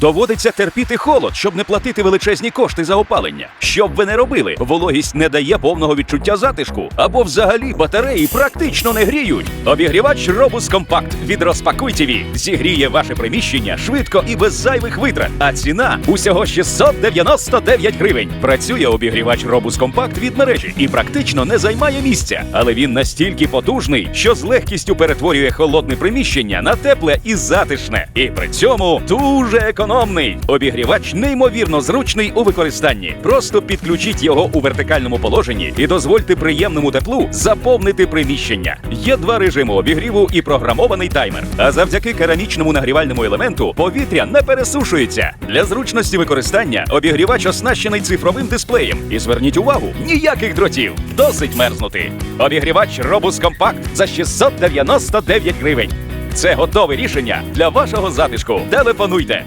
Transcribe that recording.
Доводиться терпіти холод, щоб не платити величезні кошти за опалення. Що б ви не робили, вологість не дає повного відчуття затишку, або взагалі батареї практично не гріють. Обігрівач Robus Compact від Розпакуй зігріє ваше приміщення швидко і без зайвих витрат. А ціна усього 699 гривень. Працює обігрівач Robus Compact від мережі і практично не займає місця, але він настільки потужний, що з легкістю перетворює холодне приміщення на тепле і затишне. І при цьому дуже економний. Обігрівач неймовірно зручний у використанні. Просто підключіть його у вертикальному положенні і дозвольте приємному теплу заповнити приміщення. Є два режими обігріву і програмований таймер. А завдяки керамічному нагрівальному елементу повітря не пересушується. Для зручності використання обігрівач оснащений цифровим дисплеєм. І зверніть увагу, ніяких дротів. Досить мерзнути. Обігрівач Robus Compact за 699 гривень. Це готове рішення для вашого затишку. Телефонуйте